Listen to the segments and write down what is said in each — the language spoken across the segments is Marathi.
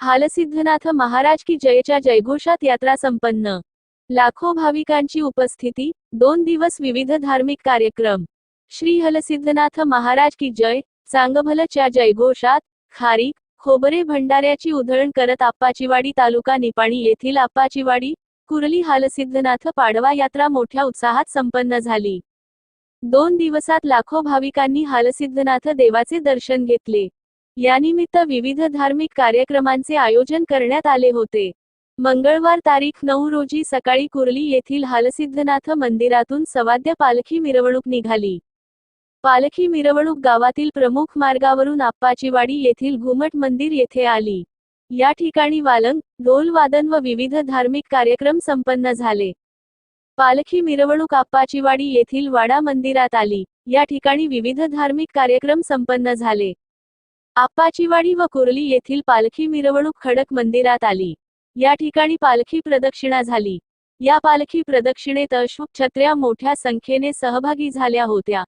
हालसिद्धनाथ महाराज की जयच्या जयघोषात यात्रा संपन्न. लाखो भाविकांची उपस्थिती दोन दिवस विविध धार्मिक कार्यक्रम. श्री हलसिद्धनाथ महाराज की जय चांगभलच्या जयघोषात खारीक खोबरे भंडाऱ्याची उधळण करत आप्पाचीवाडी तालुका निपाणी येथील आप्पाचीवाडी कुरली हालसिद्धनाथ पाडवा यात्रा मोठ्या उत्साहात संपन्न झाली. दोन दिवसात लाखो भाविकांनी हालसिद्धनाथ देवाचे दर्शन घेतले. यानिमित्त विविध धार्मिक कार्यक्रमांचे आयोजन करण्यात आले होते. मंगळवार तारीख नऊ रोजी सकाळी कुर्ली येथील हालसिद्धनाथ मंदिरातून सवाद्य पालखी मिरवणूक निघाली. पालखी मिरवणूक गावातील प्रमुख मार्गावरून आप्पाचीवाडी येथील घुमट मंदिर येथे आली. या ठिकाणी वालंग ढोलवादन व विविध धार्मिक कार्यक्रम संपन्न झाले. पालखी मिरवणूक आप्पाचीवाडी येथील वाडा मंदिरात आली. या ठिकाणी विविध धार्मिक कार्यक्रम संपन्न झाले. आप्पाचीवाडी व कुर्ली येथील पालखी मिरवणूक खडक मंदिरात आली. या ठिकाणी पालखी प्रदक्षिणा झाली. या पालखी प्रदक्षिणेत अशोक छत्र्या मोठ्या संख्येने सहभागी झाल्या होत्या.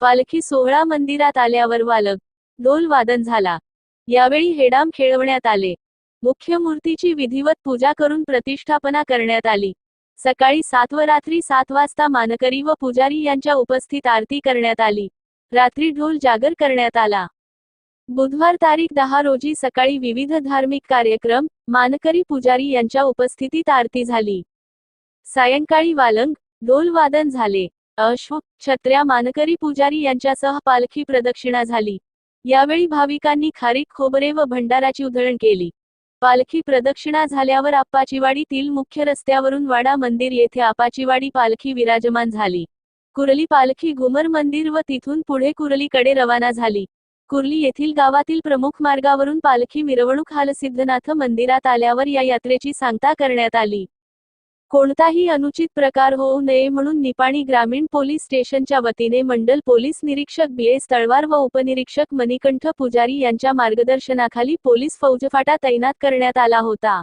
पालखी सोहळा मंदिरात आल्यावर वालक ढोल वादन झाला. यावेळी हेडाम खेळवण्यात आले. मुख्य मूर्तीची विधिवत पूजा करून प्रतिष्ठापना करण्यात आली. सकाळी सात व रात्री सात वाजता मानकरी व पुजारी यांच्या उपस्थित आरती करण्यात आली. रात्री ढोल जागर करण्यात आला. बुधवार तारीख दहा रोजी सकाळी विविध धार्मिक कार्यक्रम मानकरी पुजारी यांच्या उपस्थितीत आरती झाली. सायंकाळी वालंग ढोलवादन झाले. अश्व छत्र्या मानकरी पुजारी यांच्यासह पालखी प्रदक्षिणा झाली. यावेळी भाविकांनी खारीक खोबरे व भंडाराची उधळण केली. पालखी प्रदक्षिणा झाल्यावर आप्पाचीवाडीतील मुख्य रस्त्यावरून वाडा मंदिर येथे आपाचीवाडी पालखी विराजमान झाली. कुरली पालखी घुमर मंदिर व तिथून पुढे कुरलीकडे रवाना झाली. कुर्ली येथील गावातील प्रमुख मार्गावरून पालखी मिरवणूक हालसिद्धनाथ मंदिरात आल्यावर या यात्रेची सांगता करण्यात आली. कोणताही अनुचित प्रकार होऊ नये म्हणून निपाणी ग्रामीण पोलीस स्टेशनच्या वतीने मंडल पोलीस निरीक्षक बी एस तळवार व उपनिरीक्षक मणिकंठ पुजारी यांच्या मार्गदर्शनाखाली पोलीस फौजफाटा तैनात करण्यात आला होता.